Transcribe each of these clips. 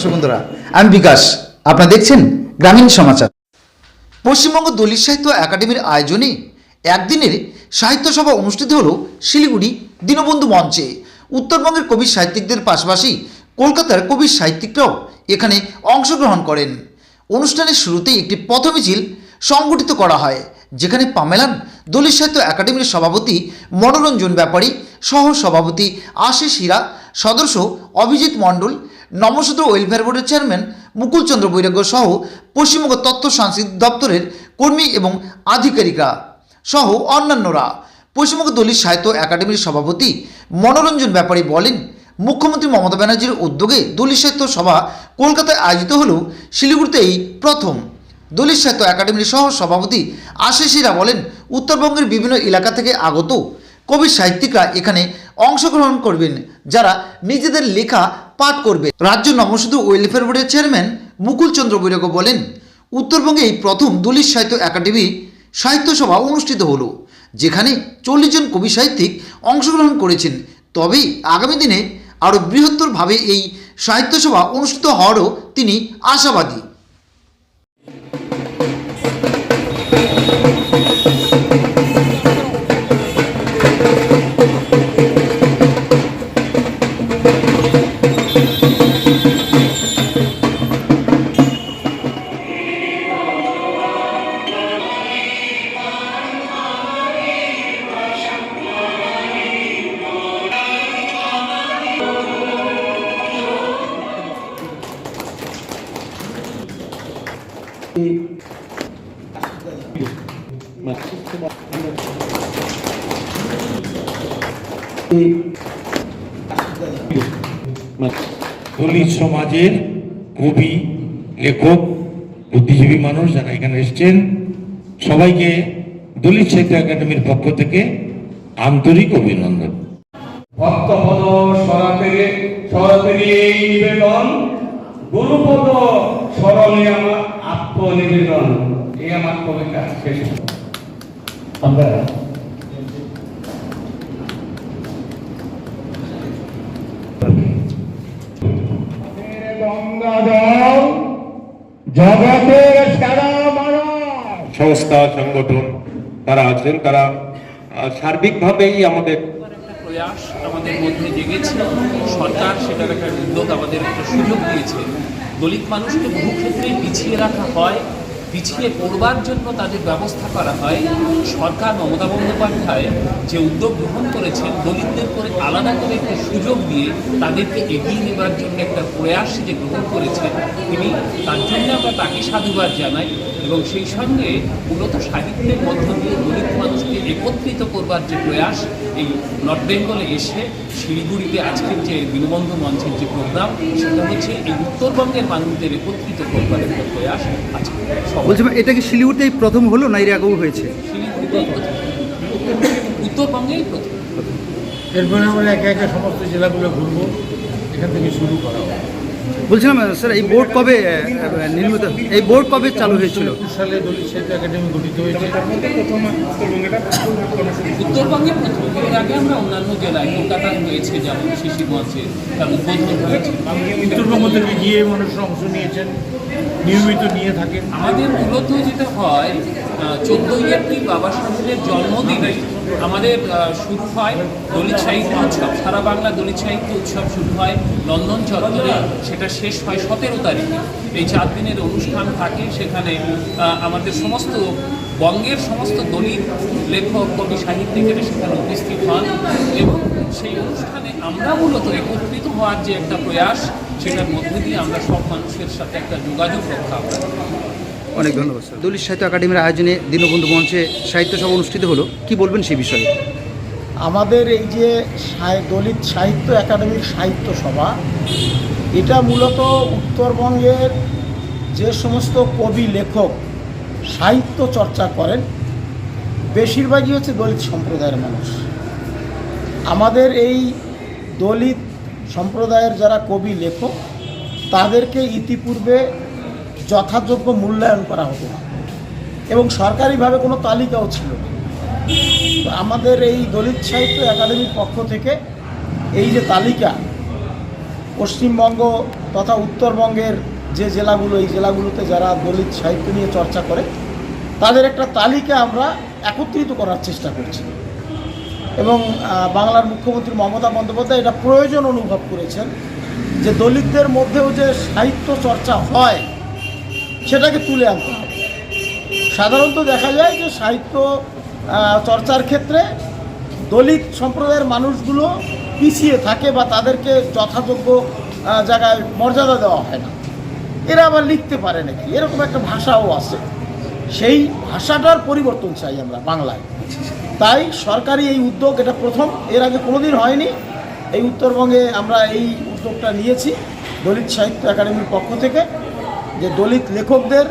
দর্শক বন্ধুরা আমি বিকাশ। আপনারা দেখছেন গ্রামীণ সমাচার। পশ্চিমবঙ্গ দলিত সাহিত্য একাডেমির আয়োজনে একদিনের সাহিত্য সভা অনুষ্ঠিত হলো শিলিগুড়ি দীনবন্ধু মঞ্চে। উত্তরবঙ্গের কবি সাহিত্যিকদের পাশাপাশি কলকাতার কবি সাহিত্যিকরাও এখানে অংশগ্রহণ করেন। অনুষ্ঠানের শুরুতেই একটি পথ মিছিল সংগঠিত করা হয়, যেখানে পামেলান দলিত সাহিত্য একাডেমির সভাপতি, মনোরঞ্জন ব্যাপারী সহ সভাপতি আশিস হীরা, সদস্য অভিজিৎ মণ্ডল নমসূত্র ওয়েলফেয়ার বোর্ডের চেয়ারম্যান মুকুল চন্দ্র বৈরাগ্য সহ পশ্চিমবঙ্গ তথ্য সাংস্কৃতিক দপ্তরের কর্মী এবং আধিকারিকরা সহ অন্যান্যরা। পশ্চিমবঙ্গ দলিত সাহিত্য একাডেমির সভাপতি মনোরঞ্জন ব্যাপারী বলেন, মুখ্যমন্ত্রী মমতা ব্যানার্জির উদ্যোগে দলিত সাহিত্য সভা কলকাতায় আয়োজিত হলেও শিলিগুড়িতে এই প্রথম। দলিত সাহিত্য একাডেমির সহ সভাপতি আশিসিরা বলেন, উত্তরবঙ্গের বিভিন্ন এলাকা থেকে আগত কবি সাহিত্যিকরা এখানে অংশগ্রহণ করবেন, যারা নিজেদের লেখা পাঠ করবে। রাজ্য নমশুধু ওয়েলফেয়ার বোর্ডের চেয়ারম্যান মুকুল চন্দ্র বৈরাগ্য বলেন, উত্তরবঙ্গে এই প্রথম দলিত সাহিত্য একাডেমি সাহিত্য সভা অনুষ্ঠিত হল, যেখানে চল্লিশ জন কবি সাহিত্যিক অংশগ্রহণ করেছেন। তবেই আগামী দিনে আরও বৃহত্তরভাবে এই সাহিত্য সভা অনুষ্ঠিত হওয়ারও তিনি আশাবাদী। দলিত সমাজের কবি, লেখক, বুদ্ধিজীবী মানুষ যারা এখানে এসছেন, সবাইকে দলিত সাহিত্য একাডেমির পক্ষ থেকে আন্তরিক অভিনন্দন। ভক্তপদ সরাতেরে সরাতেরি এই নিবেদন। গুরুপদ স্মরণে আমার আত্মনিবেদন এই আমার কবিতা শেষ আমরা জগতের সারা সংস্থা সংগঠন তারা আছেন তারা আহ, সার্বিকভাবেই আমাদের প্রয়াস আমাদের মধ্যে জেগেছে। সরকার সেটার একটা উদ্যোগ আমাদের একটা সুযোগ দিয়েছে। দলিত মানুষকে বহু ক্ষেত্রেই পিছিয়ে রাখা হয়। পিছিয়ে পড়বার জন্য তাদের ব্যবস্থা করা হয়। সরকার মমতা বন্দ্যোপাধ্যায় যে উদ্যোগ গ্রহণ করেছেন, দলিতদের করে আলাদা করে একটা সুযোগ দিয়ে তাদেরকে এগিয়ে নেবার জন্য একটা প্রয়াস যে গ্রহণ করেছেন, তিনি তার জন্য আমরা তাকে সাধুবাদ জানাই এবং সেই সঙ্গে মূলত সাহিত্যের মধ্য দিয়ে দলিত মানুষকে একত্রিত করবার যে প্রয়াস, এই নর্থ বেঙ্গলে এসে শিলিগুড়িতে আজকের যে দীনবন্ধু মঞ্চের যে প্রোগ্রাম, সেটা হচ্ছে এই উত্তরবঙ্গের মানুষদের একত্রিত করবার একটা প্রয়াস আজকে। ভাই এটা কি শিলিগুড়িতেই প্রথম হলো না এর আগেও হয়েছে? উত্তরবঙ্গেই প্রথম। এরপরে আমরা একে একে সমস্ত জেলাগুলো ঘুরবো। এখান থেকে শুরু করা হবে বলছিলাম স্যার এই বোর্ড কবে নির্মিত এই বোর্ড কবে চালু হয়েছিল? সালে দলিত সাহিত্য একাডেমি গঠিত হয়েছে। উত্তরবঙ্গে প্রথম এর আগে আমরা অন্যান্য জেলায় কলকাতায় হয়েছে যেমন শিশির মঞ্চে তার উদ্বোধন হয়েছে। উত্তরবঙ্গ থেকে গিয়ে মানুষরা অংশ নিয়েছেন নিয়মিত নিয়ে থাকেন। আমাদের মূলত যেটা হয় চোদ্দোই এপ্রিল বাবা সাহেবের জন্মদিনে আমাদের শুরু হয় দলিত সাহিত্য উৎসব। সারা বাংলা দলিত সাহিত্য উৎসব শুরু হয় লন্ডন চত্বরে। সেটা শেষ হয় সতেরো তারিখে। এই চার দিনের অনুষ্ঠান থাকে। সেখানে আমাদের সমস্ত বঙ্গের সমস্ত দলিত লেখক, কবি, সাহিত্যিকেরা সেখানে উপস্থিত হন এবং সেই অনুষ্ঠানে আমরা মূলত একত্রিত হওয়ার যে একটা প্রয়াস, সেটার মধ্যে দিয়ে আমরা সব মানুষের সাথে একটা যোগাযোগ রক্ষা করি। অনেক ধন্যবাদ দলিত সাহিত্য একাডেমির আয়োজনে দীনবন্ধু মঞ্চে সাহিত্য সভা অনুষ্ঠিত হলো। কি বলবেন সেই বিষয়ে? আমাদের এই যে দলিত সাহিত্য একাডেমির সাহিত্য সভা, এটা মূলত উত্তরবঙ্গের যে সমস্ত কবি, লেখক সাহিত্য চর্চা করেন, বেশিরভাগই হচ্ছে দলিত সম্প্রদায়ের মানুষ। আমাদের এই দলিত সম্প্রদায়ের যারা কবি, লেখক, তাদেরকে ইতিপূর্বে যথাযোগ্য মূল্যায়ন করা হতো না এবং সরকারিভাবে কোনো তালিকাও ছিল না। আমাদের এই দলিত সাহিত্য একাডেমির পক্ষ থেকে এই যে তালিকা, পশ্চিমবঙ্গ তথা উত্তরবঙ্গের যে জেলাগুলো, এই জেলাগুলোতে যারা দলিত সাহিত্য নিয়ে চর্চা করে, তাদের একটা তালিকা আমরা একত্রিত করার চেষ্টা করছি। এবং বাংলার মুখ্যমন্ত্রী মমতা বন্দ্যোপাধ্যায় এটা প্রয়োজন অনুভব করেছেন যে দলিতদের মধ্যেও যে সাহিত্য চর্চা হয় সেটাকে তুলে আনতে হবে। সাধারণত দেখা যায় যে সাহিত্য চর্চার ক্ষেত্রে দলিত সম্প্রদায়ের মানুষগুলো পিছিয়ে থাকে বা তাদেরকে যথাযোগ্য জায়গায় মর্যাদা দেওয়া হয় না। এরা আবার লিখতে পারে নাকি? এরকম একটা ভাষাও আছে। সেই ভাষাটার পরিবর্তন চাই আমরা বাংলায়। তাই সরকারি এই উদ্যোগ এটা প্রথম, এর আগে কোনোদিন হয়নি। এই উত্তরবঙ্গে আমরা এই উদ্যোগটা নিয়েছি দলিত সাহিত্য একাডেমির পক্ষ থেকে। যে দলিত লেখকদের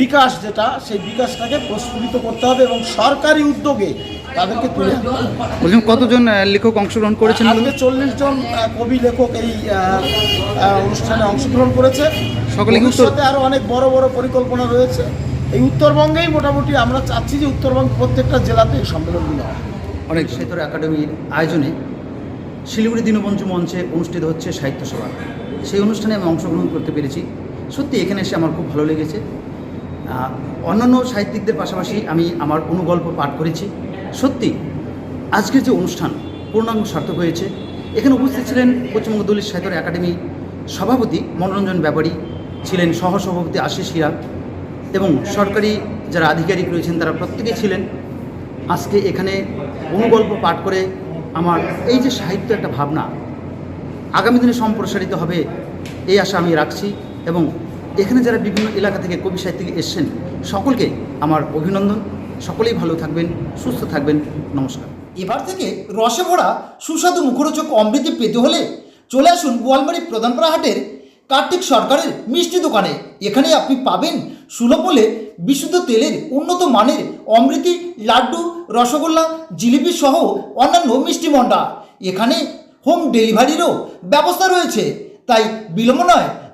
বিকাশ যেটা সেই বিকাশটাকে প্রস্ফুটিত করতে হবে এবং সরকারি উদ্যোগে তাদেরকে তুলে। বলছিলাম কতজন লেখক অংশগ্রহণ করেছেন আজকে চল্লিশ জন কবি লেখক এই অনুষ্ঠানে অংশগ্রহণ করেছে। সকলে কি আরও অনেক বড় বড় পরিকল্পনা রয়েছে। এই উত্তরবঙ্গেই মোটামুটি আমরা চাচ্ছি যে উত্তরবঙ্গ প্রত্যেকটা জেলাতে এই সম্মেলনগুলো হয় অনেক সাহিত্য একাডেমির আয়োজনে শিলিগুড়ি দীনবন্ধু মঞ্চে অনুষ্ঠিত হচ্ছে সাহিত্য সভা। সেই অনুষ্ঠানে আমি অংশগ্রহণ করতে পেরেছি। সত্যি এখানে এসে আমার খুব ভালো লেগেছে। অন্যান্য সাহিত্যিকদের পাশাপাশি আমি আমার অনুগল্প পাঠ করেছি। সত্যি, আজকের যে অনুষ্ঠান পূর্ণাঙ্গ সার্থক হয়েছে। এখানে উপস্থিত ছিলেন পশ্চিমবঙ্গ দলিত সাহিত্য একাডেমি সভাপতি মনোরঞ্জন ব্যাপারী, ছিলেন সহসভাপতি আশিস হীরা এবং সরকারি যারা আধিকারিক রয়েছেন তারা প্রত্যেকেই ছিলেন। আজকে এখানে অনুগল্প পাঠ করে আমার এই যে সাহিত্য একটা ভাবনা, আগামী দিনে সম্প্রসারিত হবে, এই আশা আমি রাখছি। এবং এখানে যারা বিভিন্ন এলাকা থেকে কবি সাহিত্যিক এসছেন, সকলকে আমার অভিনন্দন। সকলেই ভালো থাকবেন, সুস্থ থাকবেন। নমস্কার। এবার থেকে রসে ভরা সুস্বাদু মুখরোচক অমৃতি পেতে হলে চলে আসুন গোয়ালবাড়ি প্রধানপাড়া হাটের কার্তিক সরকারের মিষ্টি দোকানে। এখানে আপনি পাবেন সুলভ মূল্যে বিশুদ্ধ তেলের উন্নত মানের অমৃতি, লাড্ডু, রসগোল্লা, জিলিপি সহ অন্যান্য মিষ্টি মন্ডা। এখানে হোম ডেলিভারিরও ব্যবস্থা রয়েছে। তাই বিলম্ব নয়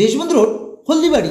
দেশবন্ধু রোড হলদিবাড়ি।